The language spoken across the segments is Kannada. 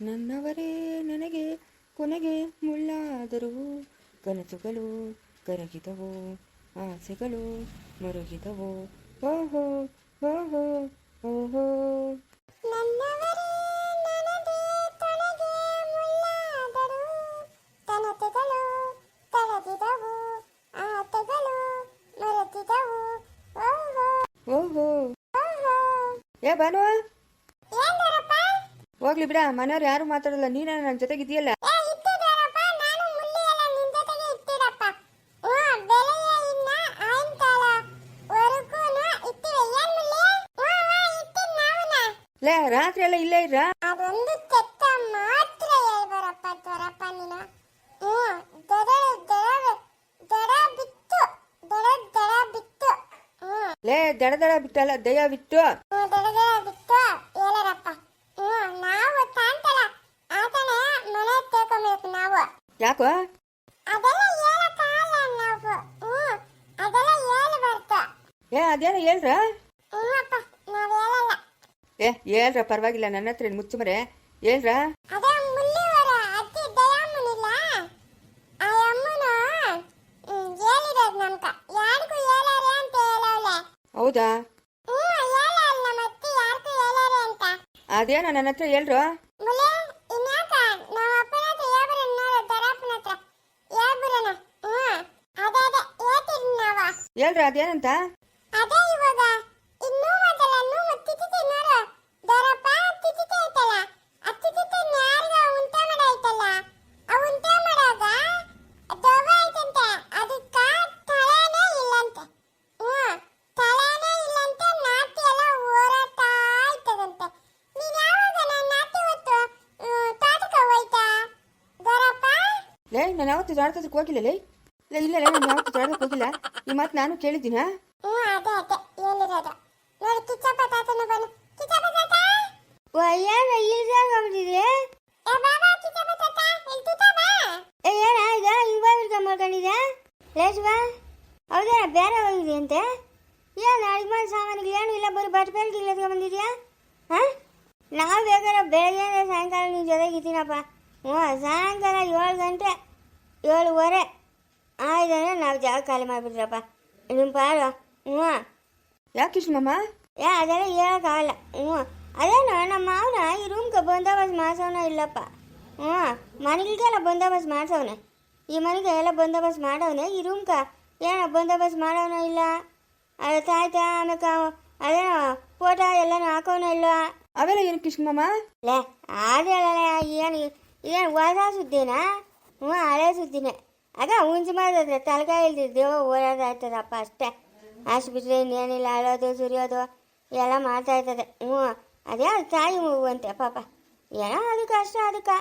ನನ್ನವರೇ ನನಗೆ ಕೊನೆಗೆ ಮುಳ್ಳಾದರೂ ಕನಸುಗಳು ಕರಗಿದವು ಆಸೆಗಳು ಮರುಗಿದವು ಓಹೋ ಓಹೋ ಓಹೋ. ನನ್ನವರೇ ನನಗೆ ತೊನಗೆ ಮುಳ್ಳಾದರು ತನತೆಗಳು ತರಗಿದವು ಆಟಗಳು ಮರೆತಿದವು ಓಹೋ ಓಹೋ ಓಹೋ ಏ ಬಾನು ಏನ್ದರಪ್ಪ ಹೋಗ್ಲಿ ಬಿಡ ಮನೆಯವ್ರು ಯಾರು ಮಾತಾಡಲ್ಲ ನೀನೇ ನನ್ನ ಜೊತೆಗಿದೆಯಲ್ಲ ಲೇ ರಾತ್ರಿ ಎಲ್ಲ ಇಲ್ಲೇ ಇರ ಅದೊಂದು ಕೆಟ್ಟ ಮಾತ್ರ ಹೇಳ್ಬರಪ್ಪ ತ್ವರಪ್ಪ ನೀನು. ದಡ ದಡ ದಡ ಬಿತ್ತು ದಡ ದಡ ಬಿತ್ತು ಲೇ ದಡ ದಡ ಬಿಟ್ಟಲ್ಲ ದಯ ಬಿಟ್ಟು. ದಡ ದಡ ಬಿತ್ತು ಹೇಳರಪ್ಪ ಹ್ಞೂ ನಾವು ತಾಂತಲ್ಲ ಆತನೇ ಮನೆ ತೇಕೊಬೇಕು ನಾವು ಯಾಕೋ ಏ ಅದೇನ ಹೇಳ್ರ? ಏ ಹೇಳ್ರ ಪರವಾಗಿಲ್ಲ ನನ್ನ ಹತ್ರ ಮುಚ್ಚು ಮರೆ ಹೇಳ್ರ? ಹೌದಾ? ಅದೇನ ನನ್ನ ಹತ್ರ ಹೇಳ್ರು ಮುಲೆ ಇನ್ಯಾಕ ನಮ್ಮ ಅಪ್ಪನ ಹತ್ರ ಹೇಳ್ಬರ ನೋಡು ದರಪ್ಪನ ಹತ್ರ ಹೇಳ್ಬರಣ ಹ್ಞೂ ಅದೇ ಅದೇ ಹೇಳ್ತಿದ್ವಿ ನಾವು ಹೇಳ್ರ ಅದೇನಂತ? ಅದೇ ಇವಾಗ ಇನ್ನೂ ಮೊದಲ ನೂ ತಿತಿತಿ ನೋಡು. ದರಪ್ಪ ತಿತಿತಿ ಐತಲ್ಲ ಆ ತಿತಿತಿ ಯಾರಿಗ ಉಂಟ ಮಾಡೈತಲ್ಲ ಆ ಉಂಟ ಮಾಡಾಗ ದವ ಐತಂತೆ ಅದಕ್ಕ ತಲೆನೇ ಇಲ್ಲಂತೆ. ಹ್ಞೂ ತಲೆನೇ ಇಲ್ಲಂತೆ ನಾಟಿ ಎಲ್ಲ ನೀನ್ ಯಾವಾಗ ನನ್ನ ನಾಟಿ ಹೊತ್ತು ತಾತಕ ಹೋಯ್ತಾ? ದರಪ್ಪ? ಲೇ ನಾನು ಯಾವತ್ತು ಹೋಗಿಲ್ಲ ಲೇ. ಇಲ್ಲ ಇಲ್ಲ ನಾನು ಯಾವತ್ತು ಹೋಗಿಲ್ಲ. ಈ ಮಾತು ನಾನು ಕೇಳಿದ್ದೀನ? ಹ್ಞೂ ಅದೇ ಅದೇ. ಹೇಳಿರೋದು ನೋಡಿ ಕಿಚ್ಚಪ್ಪ ತಾತನು ಬನ್ನಿ. ಕಿಚ್ಚಪ್ಪ ತಾತ ಬಂದಿದೆ ಏ ಬಾಬಾ ಕಿಚ್ಚಪ್ಪ ತಾತ ಇಲ್ಲಿ ತೂತ ಬಾ. ಏ ಏನ ಈಗ ಬಾ. ಹೌದಾ ಬೇರೆ ಹೋಗಿದೆ ಅಂತೆ? ಏನು ಅಡಿಗೆ ಮಾಡಿ ಸಾಮಾನಿಗೆ ಏನು ಇಲ್ಲ ಬರೀ ಬಟ್ ಬಂದಿದ್ಯಾ? ಹಾಂ? ನಾವು ಬೇಕಾದ್ರೆ ಬೆಳಗ್ಗೆ ಸಾಯಂಕಾಲ ನಿನ್ನ ಜೊತೆಗಿದ್ದೀನಪ್ಪ ಹ್ಞೂ ಸಾಯಂಕಾಲ ಏಳು ಗಂಟೆ ಏಳುವರೆ. ಆಯ್ದಂದ್ರೆ ನಾವು ಜಾಗ ಖಾಲಿ ಮಾಡಿಬಿಟ್ರಪ್ಪ. ನಿಮ್ಮ ಪಾಡು ಹ್ಞೂ. ಯಾಕೆ ಕೃಷ್ಣಮ್ಮ ಏ ಅದೆಲ್ಲ ಹೇಳೋಕ್ಕಾಗಲ್ಲ. ಹ್ಞೂ. ಅದೇನು ನಮ್ಮ ಮಾವನ ಈ ರೂಮ್ಗೆ ಬಂದೋಬಸ್ತ್ ಮಾಡ್ಸೋನ ಇಲ್ಲಪ್ಪ. ಹ್ಞೂ. ಮನೆಗೆಲ್ಲ ಬಂದೋಬಸ್ತ್ ಮಾಡ್ಸವನೆ. ಈ ಮನೆಗೆ ಎಲ್ಲ ಬಂದೋಬಸ್ತ್ ಮಾಡೋನೆ ಈ ರೂಮ್ಗೆ ಏನೋ ಬಂದೋಬಸ್ತ್ ಮಾಡೋನ ಇಲ್ಲ. ಅದ ತಾಯ್ತ ಆಮೇಲೆ ಅದೇನೋ ಫೋಟೋ ಎಲ್ಲನೂ ಹಾಕೋನ ಇಲ್ಲ. ಅವೆಲ್ಲ ಏನು ಕೃಷ್ಣಮ್ಮ ಲೇ ಅದೇಳ ಏನು ಏನು ಹೊಸ ಸುದ್ದಿನಾ? ಹ್ಞೂ ಹಳೆ ಸುದ್ದಿನೇ. ಆಗ ಉಂಜು ಮಾಡಿದ್ರೆ ತಲೆಕಾಯಿ ಇಲ್ದಿದ್ದೇವೋ ಓಡಾಡ್ತಾಯ್ತದಪ್ಪ ಅಷ್ಟೇ. ಅಷ್ಟು ಬಿಟ್ಟರೆ ಇನ್ನೇನಿಲ್ಲ ಅಳೋದು ಸುರಿಯೋದು ಎಲ್ಲ ಮಾಡ್ತಾ ಇರ್ತದೆ ಹ್ಞೂ ಅದೇ ಅದು ತಾಯಿ ಮಗುವಂತೆ ಪಾಪ. ಏನೋ ಅದಕ್ಕೆ ಅಷ್ಟೇ ಅದಕ್ಕೆ.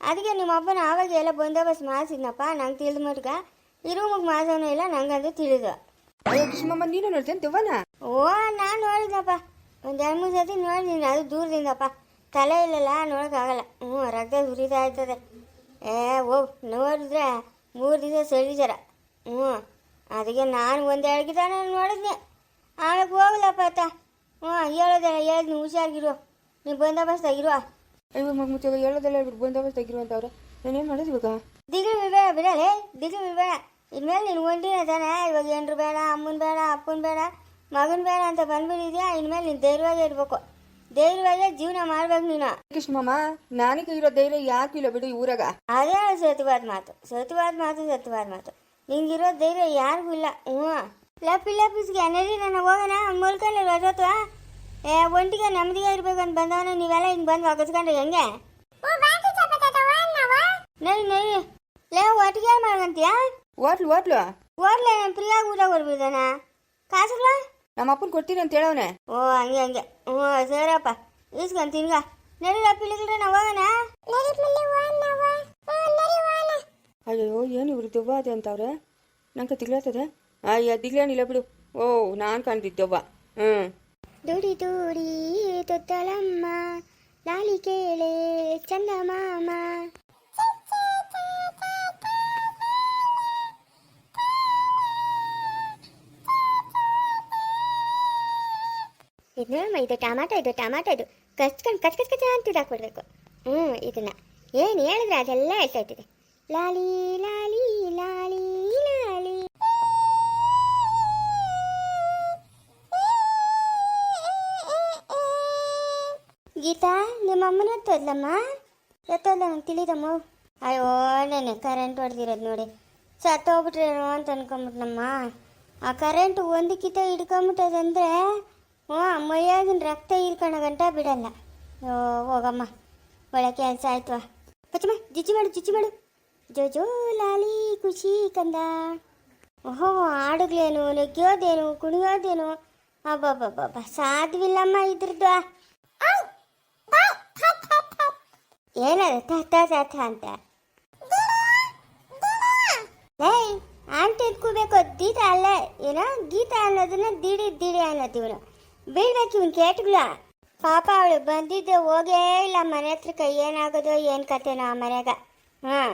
ಅದಕ್ಕೆ ನಿಮ್ಮ ಅಪ್ಪನ ಆವಾಗ ಎಲ್ಲ ಬಂದೋಬಸ್ತ್ ಮಾಡಿಸಿದ್ನಪ್ಪ ನಂಗೆ ತಿಳಿದ ಮಟ್ಗ ಈ ರೂಮಿಗೆ ಮಾಡಿಸೋನು ಇಲ್ಲ ನಂಗಂದು ತಿಳಿದು. ಕೃಷ್ಣಮ್ಮ ನೀನು ನೋಡ್ತೇನೆ ದೆವ್ವನ? ಓ ನಾನು ನೋಡಿದ್ನಪ್ಪ. ಒಂದು ಎರಡು ಮೂರು ಸತಿ ನೋಡಿದ್ದೀನಿ ಅದು ದೂರದಿಂದಪ್ಪ. ತಲೆ ಇಲ್ಲಲ್ಲ ನೋಡೋಕ್ಕಾಗಲ್ಲ. ಹ್ಞೂ ರಕ್ತ ಸುರಿತಾ ಇರ್ತದೆ. ಏ ಓ ನೋಡಿದ್ರೆ ಮೂರು ದಿವಸ ಸರಿದಾರ ಹ್ಞೂ ಅದಕ್ಕೆ ನಾನು ಒಂದು ಎರಡು ತಾನೇ ನೋಡಿದ್ನೆ. ಆಮೇಲೆ ಹೋಗಲಪ್ಪ ಅತ್ತ. ಹ್ಞೂ ಹೇಳೋದಲ್ಲ ಹೇಳಿದ್ನಿ ಹುಷಾರಾಗಿರು. ನೀವು ಬಂದೋಬಸ್ತಾಗಿರುವ ಅಯ್ಯೋ ಮಗ ಮುಚ್ಚೋದು ಹೇಳೋದಲ್ಲ ಹೇಳ್ಬಿಟ್ಟು ಬಂದೋಬಸ್ತ್ ನಾನು ನಾನೇನು ಇವಾಗ? ದಿಗ್ಲು ಬಿಡಬೇಡ ಬಿಡಲೇ. ದಿಗ್ಲು ಬಿಡಬೇಡ ಇನ್ಮೇಲೆ ನೀನು ಒಂಟಿನ ತಾನೆ ಇವಾಗ ಏನರು ಬೇಡ ಅಮ್ಮನ ಬೇಡ ಅಪ್ಪನ ಬೇಡ ಮಗನ ಬೇಡ ಅಂತ ಬಂದ್ಬಿಟ್ಟಿದ್ಯಾ? ಇನ್ಮೇಲೆ ನೀನು ಧೈರ್ಯವಾಗಿ ಇರಬೇಕು. ಧೈರ್ಯವಾಗಿ ಜೀವನ ಮಾಡ್ಬೇಕು ನೀನು. ಕೃಷ್ಣಮ್ಮ ನನಗೆ ಇರೋ ಧೈರ್ಯ ಯಾಕೆ ಇಲ್ಲ ಬಿಡು ಈ ಊರಾಗ? ಅದೇ ಸತ್ಯವಾದ ಮಾತು. ಸತ್ಯವಾದ ಮಾತು ಸತ್ಯವಾದ ಮಾತು. ನಿಂಗಿರೋ ಧೈರ್ಯ ಯಾರಿಗೂ ಇಲ್ಲ ಹ್ಞೂ. ಲಪ್ಪಿ ಲಪ್ಪಿಸ್ಗೆ ನಡಿ ನನ್ನ ಹೋಗೋಣ ಮುಲ್ಕಲ್ಲಿ ರಜತ್ವ ಏ ಒಂಟಿಗೆ ನೆಮ್ಮದಿಗೆ ಇರ್ಬೇಕು ಅಂತ ಬಂದವನ ನೀವೆಲ್ಲ ಹಿಂಗೆ ಬಂದು ಒಗಸ್ಕೊಂಡ್ರೆ ಹೆಂಗೆ? ನಡಿ ನಡಿ. ಲೇ ಒಟ್ಟಿಗೆ ಮಾಡ್ಕಂತೀಯ? ಓಟ್ಲು ಓಟ್ಲು ಓಟ್ಲ ನಾನು ಫ್ರೀಯಾಗಿ ಊಟ ಕೊಡ್ಬಿಡ್ತಾನ ಕಾಸುಗಳ ನಮ್ಮ ಅಪ್ಪನ ಕೊಡ್ತೀನಿ ಅಂತ ಹೇಳವನೆ. ಓ ಹಂಗೆ ಹಂಗೆ. ಓ ಸರಪ್ಪ. ಇಸ್ಕೊಂಡ್ ತಿನ್ಗ. ನಡಿ ಪಿಳಿಗ್ರೆ ನಾವು ಹೋಗೋಣ? ಅಯ್ಯೋ ಏನು ಇವ್ರು ದೆವ್ವ ಅದೇ ಅಂತವ್ರೆ? ನಂಗೆ ತಿಗ್ಲಾತದೆ. ಅಯ್ಯ ದಿಗ್ಲೇನಿಲ್ಲ ಬಿಡು. ಓ ನಾನು ಕಾಣ್ತಿದ್ದೆವ್ವ ಹ್ಞೂ ದುಡಿ ದುಡಿ ತೊತ್ತಲಮ್ಮ. ಲಾಲಿ ಕೇಳೆ ಚಂದಮಾಮ. ಇದು ನೋಡಮ್ಮ ಇದು ಟಮಾಟೊ ಇದು ಟಮಾಟೊ, ಇದು ಕಚ್ಕೊಂಡು ಕಚ್ ಕಚ್ ಕಚ ಅಂತ ಹಾಕ್ಬಿಡ್ಬೇಕು ಹ್ಞೂ ಇದನ್ನ. ಏನು ಹೇಳಿದ್ರೆ ಅದೆಲ್ಲ ಹೇಳ್ತಾ ಲಾಲಿ ಲಾಲಿ ಲಾಲಿ ಲಾಲಿ. ಗೀತಾ, ನಿಮ್ಮ ಅಮ್ಮನ ಎತ್ತೋದ್ಲಮ್ಮ ಎತ್ತೋದ್ಲ ನಂಗೆ ತಿಳಿದಮ್ಮ. ಅಯ್ಯೋ ನೆನೆ ಕರೆಂಟ್ ಹೊಡೆದಿರೋದು ನೋಡಿ. ಸತ್ತೋಗ್ಬಿಟ್ರೇನೋ ಅಂತ ಅನ್ಕೊಂಬಿಟ್ನಮ್ಮ. ಆ ಕರೆಂಟ್ ಒಂದು ಕಿತ ಹಿಡ್ಕೊಂಬಿಟ್ಟದಂದ್ರೆ ಹ್ಞೂ ಮೈಯಾಗಿನ ರಕ್ತ ಹೀರ್ಕೊಳ್ಳೋ ಗಂಟ ಬಿಡಲ್ಲ. ಓ ಹೋಗಮ್ಮ ಒಳ್ಳೆ ಕೆಲಸ ಆಯ್ತು ಪಚ್ಚಮ್ಮ ಜಿಜ್ಜಿ ಮಾಡು ಜಿಜ್ಜಿ ಮಾಡು. ಜೋ ಜೋ ಲಾಲಿ ಖುಷಿ ಕಂದ. ಓಹೋ ಹಾಡುಗಳೇನು ನೆಗ್ಯೋದೇನು ಕುಣಿಯೋದೇನು? ಅಬ್ಬಬ್ಬಬ್ಬ ಸಾಧ್ವಿಲ್ಲಮ್ಮ ಇದ್ರದ್ದು ಏನದು ತ ತ ಅಂತ. ಏಯ್ ಆಂಟಿ ಎತ್ಕೋಬೇಕು ದೀತ ಅಲ್ಲ ಏನೋ ಗೀತ ಅನ್ನೋದನ್ನ ದಿಡಿ ದಿಡಿ ಅನ್ನೋದು ಇವನು. ಬೀಳ್ಬೇಕು ಇವನ್ ಕೇಟ್ಗಳ. ಪಾಪ ಅವಳು ಬಂದಿದ್ದೆ ಹೋಗೇ ಇಲ್ಲ. ಮನೆ ಕೈ ಏನಾಗೋದೋ ಏನು ಕತೆನೋ ಆ ಮನೆಗ ಹಾಂ,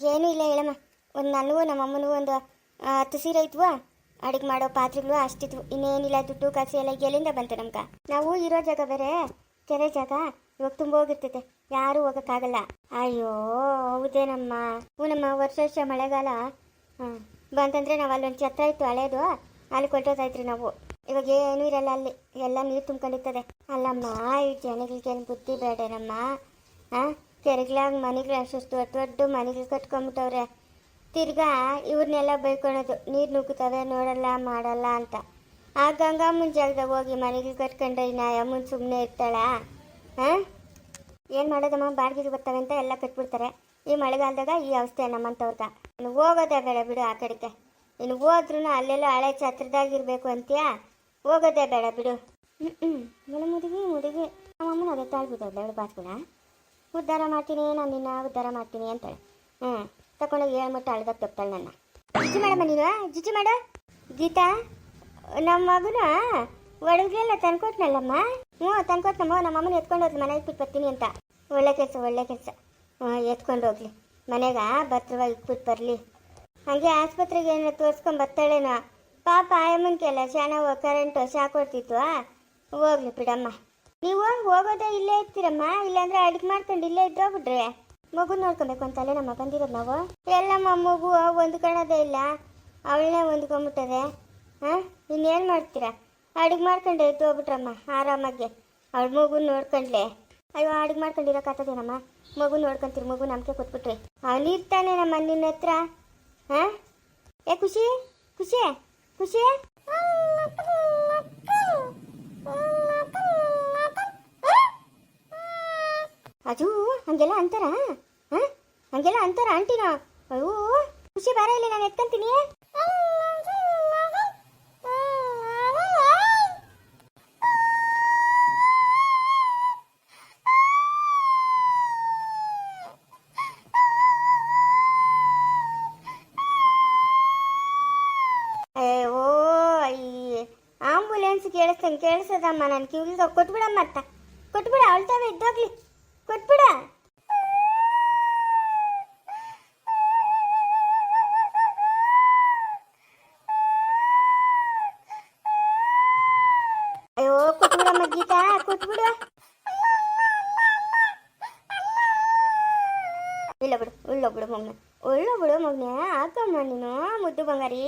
ಏನೂ ಇಲ್ಲ ಹೇಳಮ್ಮ. ಒಂದು ನನಗೂ ನಮ್ಮ ಅಮ್ಮನಿಗೂ ಒಂದು ಹತ್ತು ಸೀರೆ ಇದ್ವು. ಅಡುಗೆ ಮಾಡೋ ಪಾತ್ರೆಗಳು ಅಷ್ಟಿದ್ವು. ಇನ್ನೇನಿಲ್ಲ, ದುಡ್ಡು ಕಾಸು ಎಲ್ಲ ಎಲ್ಲಿಂದ ಬಂತು ನಮ್ಗೆ? ನಾವು ಇರೋ ಜಾಗ ಬೇರೆ, ಕೆರೆ ಜಾಗ. ಇವಾಗ ತುಂಬ ಹೋಗಿರ್ತೈತೆ. ಯಾರೂ ಹೋಗೋಕ್ಕಾಗಲ್ಲ. ಅಯ್ಯೋ, ಹೌದೇನಮ್ಮ? ಹ್ಞೂನಮ್ಮ ವರ್ಷ ವರ್ಷ ಮಳೆಗಾಲ. ಹಾಂ ಬಂತಂದ್ರೆ ನಾವು ಅಲ್ಲೊಂದು ಛತ್ರ ಇತ್ತು ಹಳೇದು. ಅಲ್ಲಿ ಕೊಟ್ಟೋದಾಯ್ತ್ರಿ ನಾವು. ಇವಾಗ ಏನೂ ಇರಲ್ಲ ಅಲ್ಲಿ. ಎಲ್ಲ ನೀರು ತುಂಬ್ಕೊಂಡಿರ್ತದೆ. ಅಲ್ಲಮ್ಮ, ಈ ಜನಗಳಿಗೆ ಏನು ಬುದ್ಧಿ ಬೇಡನಮ್ಮ ಹಾಂ ಕೆರೆಗ್ಲಾಗ ಮನೆಗಳು ಅಷ್ಟು ದೊಡ್ಡ ದೊಡ್ಡ ಮನೆಗಳು ಕಟ್ಕೊಂಬಿಟ್ಟವ್ರೆ. ತಿರ್ಗಾ ಇವ್ರನ್ನೆಲ್ಲ ಬೈಕೊಳೋದು. ನೀರು ನುಗ್ಗುತ್ತವೆ ನೋಡಲ್ಲ, ಮಾಡಲ್ಲ ಅಂತ. ಆ ಗಂಗಾ ಜಾಗದಾಗ ಹೋಗಿ ಮನೆಗೆ ಕಟ್ಕೊಂಡ್ರೆ ನಾ ಅಮ್ಮನ ಸುಮ್ಮನೆ ಇರ್ತಾಳ? ಹಾಂ ಏನು ಮಾಡೋದಮ್ಮ? ಬಾಡಿಗೆಗೆ ಬರ್ತವೆ ಅಂತ ಎಲ್ಲ ಕಟ್ಬಿಡ್ತಾರೆ. ಈ ಮಳೆಗಾಲದಾಗ ಈ ಅವಸ್ಥೆ ನಮ್ಮಂಥವ್ರಿಗೆ ಹೋಗೋದೇ ಬೇಡ ಬಿಡು ಆ ಕಡೆಗೆ. ಇನ್ನು ಹೋದ್ರೂ ಅಲ್ಲೆಲ್ಲ ಹಳೆ ಛತ್ರದಾಗಿರ್ಬೇಕು ಅಂತೀಯಾ? ಹೋಗೋದೇ ಬೇಡ ಬಿಡು. ಹ್ಞೂ ಹ್ಞೂ ಮುಳ ಮುದುಗಿ ಮುದುಗಿ. ನಮ್ಮಮ್ಮನ ಅದೇ ತಾಳ್ಬಿಟ್ಟು ಅವಳು ಬಾಸ್ಗುಣ ಉದ್ಧಾರ ಮಾಡ್ತೀನಿ, ನಾನು ನಿನ್ನ ಉದ್ಧಾರ ಮಾಡ್ತೀನಿ ಅಂತಾಳೆ. ಹ್ಞೂ ತಗೊಂಡೋಗಿ ಹೇಳ್ಬಿಟ್ಟು ಅಳ್ದಾಗ ತಪ್ತಾಳೆ ನನ್ನ. ಜಿಜಿ ಮಾಡಮ್ಮ ನೀನು ಜಿಜಿ ಮಾಡ. ಗೀತಾ ನಮ್ಮ ಮಗುನ ಒಡಗೆಲ್ಲ ತಂದ್ಕೊಟ್ನಲ್ಲಮ್ಮ? ಹ್ಞೂ ತಂದ್ಕೊಟ್ನಮ್ಮ. ನಮ್ಮ ಅಮ್ಮನ ಎತ್ಕೊಂಡು ಹೋಗ್ಲಿ ಮನೆಗೆ ಬಿಟ್ಟು ಬರ್ತೀನಿ ಅಂತ. ಒಳ್ಳೆ ಕೆಲಸ ಒಳ್ಳೆ ಕೆಲಸ. ಹ್ಞೂ ಎತ್ಕೊಂಡು ಹೋಗ್ಲಿ. ಮನೆಗೆ ಭದ್ರವಾಗಿ ಇಟ್ಬಿಟ್ಟು ಬರಲಿ. ಹಾಗೆ ಆಸ್ಪತ್ರೆಗೆ ಏನೋ ತೋರಿಸ್ಕೊಂಡು ಬರ್ತಾಳೇನೋ. ಪಾಪ ಆಯಮ್ಮನ್ಕೆಲ್ಲ ಚೆನ್ನಾಗಿ ಕರೆಂಟು ಶಾಕ್ ಹೊಡ್ತಿತ್ತು ಹೋಗ್ಲಿ ಬಿಡಮ್ಮ. ನೀವು ಹೋಗೋದೇ ಇಲ್ಲೇ ಇರ್ತೀರಮ್ಮ, ಇಲ್ಲಾಂದ್ರೆ ಅಡುಗೆ ಮಾಡ್ಕೊಂಡು ಇಲ್ಲೇ ಇದ್ದೋಗ್ಬಿಟ್ರೆ. ಮಗು ನೋಡ್ಕೊಬೇಕು ಅಂತಲೇ ನಮ್ಮ ಬಂದಿರೋದು ನಾವು. ಎಲ್ಲಮ್ಮ, ಮಗು ಹೊಂದ್ಕೊಳ್ಳೋದೇ ಇಲ್ಲ. ಅವಳನ್ನೇ ಹೊಂದ್ಕೊಂಬಿಟ್ಟದೆ. ಹಾಂ ಇನ್ನೇನು ಮಾಡ್ತೀರಾ? ಅಡುಗೆ ಮಾಡ್ಕೊಂಡು ಎದ್ದು ಹೋಗ್ಬಿಟ್ರಮ್ಮ, ಆರಾಮಾಗಿ. ಅವಳ ಮಗು ನೋಡ್ಕೊಂಡ್ಲೆ. ಅಯ್ಯೋ, ಅಡುಗೆ ಮಾಡ್ಕೊಂಡಿರೋಕ್ಕಾಗ್ತದೇನಮ್ಮ ಮಗು ನೋಡ್ಕೊಂತೀರಿ, ಮಗು ನಮಗೆ ಕೊಟ್ಬಿಟ್ರಿ. ಅವನಿರ್ತಾನೆ ನಮ್ಮ ನಿನ್ನ ಹತ್ರ? ಹಾಂ ಏ, ಖುಷಿ ಖುಷಿ? ಖುಷಿ? ಅದು ಹಂಗೆಲ್ಲ ಅಂತಾರ? ಹಂಗೆಲ್ಲ ಅಂತಾರ ಆಂಟಿನ? ಅಯ್ಯೋ ಖುಷಿ ಬಾರ ಇಲ್ಲಿ ನಾನು ಎತ್ಕೊಂತೀನಿ. ಕೇಳಿಸ್ತಂಗೆ ಕೇಳಿಸದಮ್ಮ ನನ್ನ ಕಿವಿಗೆ ಕೊಟ್ಬಿಡಮ್ಮ ಅತ್ತ ಕೊಟ್ಬಿಡ ಅವಳ್ತಾವೆ ಇದ್ದೋಗ್ಲಿ ಕೊಟ್ಬಿಡ. ಅಯ್ಯೋ, ಕೊಟ್ಬಿಡಮ್ಮ ಗೀತಾ, ಕೊಟ್ಬಿಡು. ಇಲ್ಲ ಬಿಡು, ಉಳ್ಳ ಬಿಡು ಮಗ್ನ. ಉಳ್ಳ ಬಿಡು ಮಗ್ನ, ಹಾಕಮ್ಮ ನೀನು, ಮುದ್ದು ಬಂಗಾರಿ.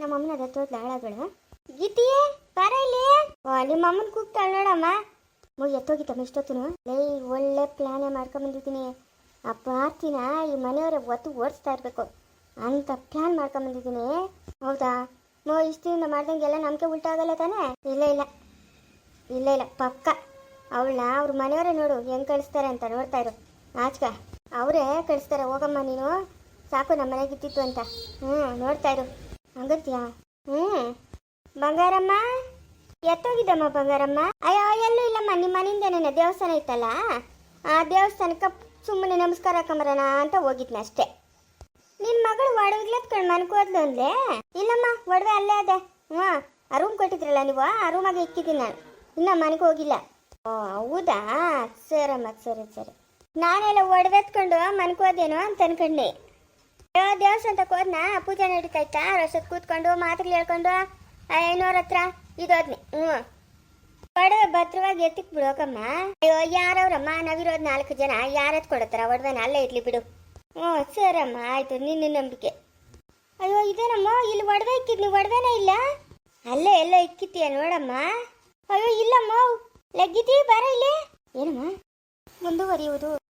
ನಮ್ಮ ಅಮ್ಮನ ಅದ ತೋದ್ಲ ಹಾಳಾಗಳು ಗೀತಿಯೇ ನಿಮ್ಮ ಅಮ್ಮನ ಕೂಗ್ತಾಳೆ ನೋಡಮ್ಮ. ಮೋ, ಎತ್ತೋಗಿತ್ತಮ್ಮ ಇಷ್ಟೊತ್ತನು. ಲೇ, ಒಳ್ಳೆ ಪ್ಲ್ಯಾನೇ ಮಾಡ್ಕೊಂಬಂದಿದ್ದೀನಿ ಆ ಪಾರ್ಟಿನ ಈ ಮನೆಯವರ ಒತ್ತು ಓಡಿಸ್ತಾ ಇರಬೇಕು. ಅಂತ ಪ್ಲಾನ್ ಮಾಡ್ಕೊಂಬಂದಿದ್ದೀನಿ ಹೌದಾ? ಮೋ ಇಷ್ಟಿಂದ ಮಾಡ್ದಂಗೆಲ್ಲ ನಮಗೆ ಉಲ್ಟಾಗಲ್ಲ ತಾನೇ? ಇಲ್ಲ ಇಲ್ಲ. ಇಲ್ಲ ಇಲ್ಲ. ಪಕ್ಕ. ಅವಳನ್ನ ಅವ್ರ ಮನೆಯವರೇ ನೋಡು, ಹೆಂಗೆ ಕಳಿಸ್ತಾರೆ ಅಂತ ನೋಡ್ತಾ ಇರು. ಆಚಕ ಅವರೇ ಕಳಿಸ್ತಾರೆ. ಹೋಗಮ್ಮ ನೀನು. ಸಾಕು ನಮ್ಮ ಮನೆಗೆ ಇದ್ದಿತ್ತು ಅಂತ. ಹ್ಞೂ ನೋಡ್ತಾ ಇರು. ಹಂಗತ್ಯಾ? ಹ್ಞೂ ಬಂಗಾರಮ್ಮ? ಎತ್ತೋಗಿದ್ದಮ್ಮ ಬಂಗಾರಮ್ಮ? ಅಯ್ಯೋ, ಎಲ್ಲೂ ಇಲ್ಲಮ್ಮ, ನಿಮ್ಮ ಮನೆಯಿಂದೇನೆ ದೇವಸ್ಥಾನ ಇತ್ತಲ್ಲ ಆ ದೇವಸ್ಥಾನಕ್ಕೆ ಸುಮ್ಮನೆ ನಮಸ್ಕಾರ ಹಾಕೊಂಬರೋಣ ಅಂತ ಅಷ್ಟೇ. ನಿನ್ನ ಮಗಳು ಒಡವೆ ಎತ್ಕೊಂಡು ಮನ್ಕೋದ್ಲು ಅಂದ್ಲೆ? ಇಲ್ಲಮ್ಮ, ಒಡವೆ ಅಲ್ಲೇ ಅದೇ. ಹ್ಞೂ, ಆ ರೂಮ್ ಕೊಟ್ಟಿದ್ರಲ್ಲ ನೀವು? ಆ ರೂಮಾಗೆ ಇಕ್ಕಿದ್ದೀನಿ ನಾನು. ಇನ್ನ ಮನೆಗೆ ಹೋಗಿಲ್ಲ. ಓ, ಹೌದಾ? ಸರಮ್ಮ, ಸರಿ ಸರಿ. ನಾನೆಲ್ಲ ಒಡವೆತ್ಕೊಂಡು ಮನ್ಕೋದೇನೋ ಅಂತ ಅನ್ಕೊಂಡೆ. ದೇವಸ್ಥಾನ ತಕೋದ್ನ ಪೂಜೆ ನಡೀತಾ ಇತ್ತಾ? ರಸದ್ ಕೂತ್ಕೊಂಡು ಮಾತುಗಳು ಹೇಳ್ಕೊಂಡು? ಏನೋರ ಹತ್ರ? ಇದೋದ್ನಿ ಹ್ಞೂ. ಭದ್ರವಾಗಿ ಎತ್ತಿಕ್ ಬಿಡೋಕಮ್ಮ ಅಯ್ಯೋ, ಯಾರವ್ರಮ್ಮ? ನಾವಿರೋದು ನಾಲ್ಕು ಜನ. ಯಾರತ್ ಕೊಡತ್ತಾರ? ಒಡವೆನ ಅಲ್ಲೇ ಇರ್ಲಿ ಬಿಡು. ಹ್ಞೂ, ಸರಮ್ಮ, ಆಯ್ತು, ನಿನ್ನ ನಂಬಿಕೆ. ಅಯ್ಯೋ, ಇದೇನಮ್ಮ? ಇಲ್ಲಿ ಒಡವೆ ಇಕ್ಕಿದ್ ನೀವು ಒಡವೆನೇ ಇಲ್ಲ? ಅಲ್ಲೇ ಎಲ್ಲ ಇಕ್ಕಿತ್ತೀಯ ನೋಡಮ್ಮ. ಅಯ್ಯೋ, ಇಲ್ಲಮ್ಮ. ಲಗ್ಗಿತಿ ಬರ ಇಲ್ಲಿ. ಏನಮ್ಮ? ಮುಂದುವರಿಯುವುದು.